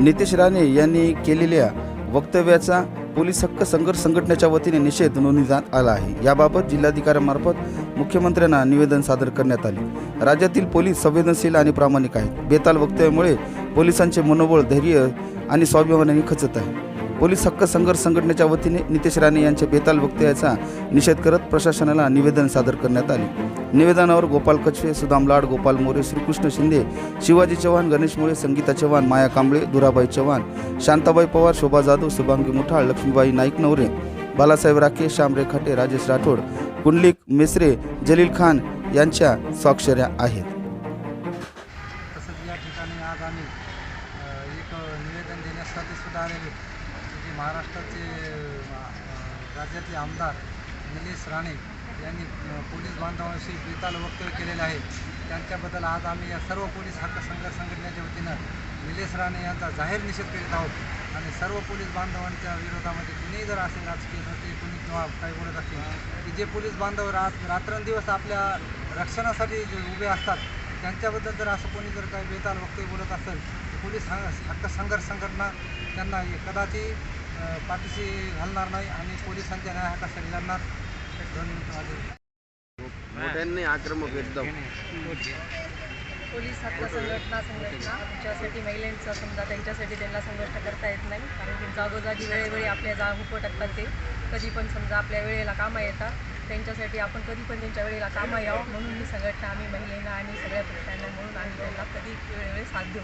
नितेश राणे यांनी केलेल्या वक्तव्याचा पोलीस हक्क संघर्ष संघटनेच्या वतीने निषेध नोंदविण्यात आला आहे. याबाबत जिल्हाधिकाऱ्यांमार्फत मुख्यमंत्र्यांना निवेदन सादर करण्यात आले. राज्यातील पोलीस संवेदनशील आणि प्रामाणिक आहेत. बेताल वक्तव्यामुळे पोलिसांचे मनोबळ धैर्य आणि स्वाभिमानाने खचत आहे. पोलीस हक्क संघर्ष संघटनेच्या वतीने नितेश राणे यांच्या बेताल वक्तव्याचा निषेध करत प्रशासनाला निवेदन सादर करण्यात आले. निवेदनावर गोपाल कछवे सुदाम लाड गोपाल मोरे श्रीकृष्ण शिंदे शिवाजी चव्हाण गणेश मोळे संगीता चव्हाण माया कांबळे दुराबाई चव्हाण शांताबाई पवार शोभा जाधव शुभांगी मुठाळ लक्ष्मीबाई नाईक नवरे बालासाहेब राखे श्याम रेखाटे राजेश राठोड कुंडलिक मिसरे जलील खान यांच्या स्वाक्षऱ्या आहेत. तसंच या ठिकाणी आज आम्ही एक निवेदन देण्यासाठी सुद्धा आलेले जे महाराष्ट्राचे राज्यातले आमदार निलेश राणे यांनी पोलीस बांधवांशी बेताल वक्तव्य केलेलं आहे. त्यांच्याबद्दल आज आम्ही या सर्व पोलीस हक्क संघर्ष संघटनेच्या वतीनं निलेश राणे यांचा जाहीर निषेध करीत आहोत. आणि सर्व पोलीस बांधवांच्या विरोधामध्ये कुणीही जर असेल राजकीय नेते कुणी किंवा काही बोलत असतील की जे पोलीस बांधव रात रात्रंदिवस आपल्या रक्षणासाठी जे उभे असतात त्यांच्याबद्दल जर असं कोणी जर काही बेताल वक्तव्य बोलत असेल तर पोलीस हं- हक्क संघर्ष संघटना त्यांना हे कदाचित पाठीशी घालणार नाही आणि पोलिसांच्या न्याय हक्कासाठी लढणार. मोठ्यांनी आक्रमक एकदम. पोलीस हक्क संघटना संघटना आमच्यासाठी महिलांचं समजा त्यांच्यासाठी त्यांना संघर्ष करता येत नाही कारण की जागोजागी वेळोवेळी आपल्या जा टाकतात ते. कधी पण समजा आपल्या वेळेला कामं येतात. त्यांच्यासाठी आपण कधी पण त्यांच्या वेळेला कामं यावं म्हणून ही संघटना आम्ही महिलेला आणि सगळ्या पुरुषांना म्हणून आम्ही त्यांना कधी वेळोवेळी साथ देऊ.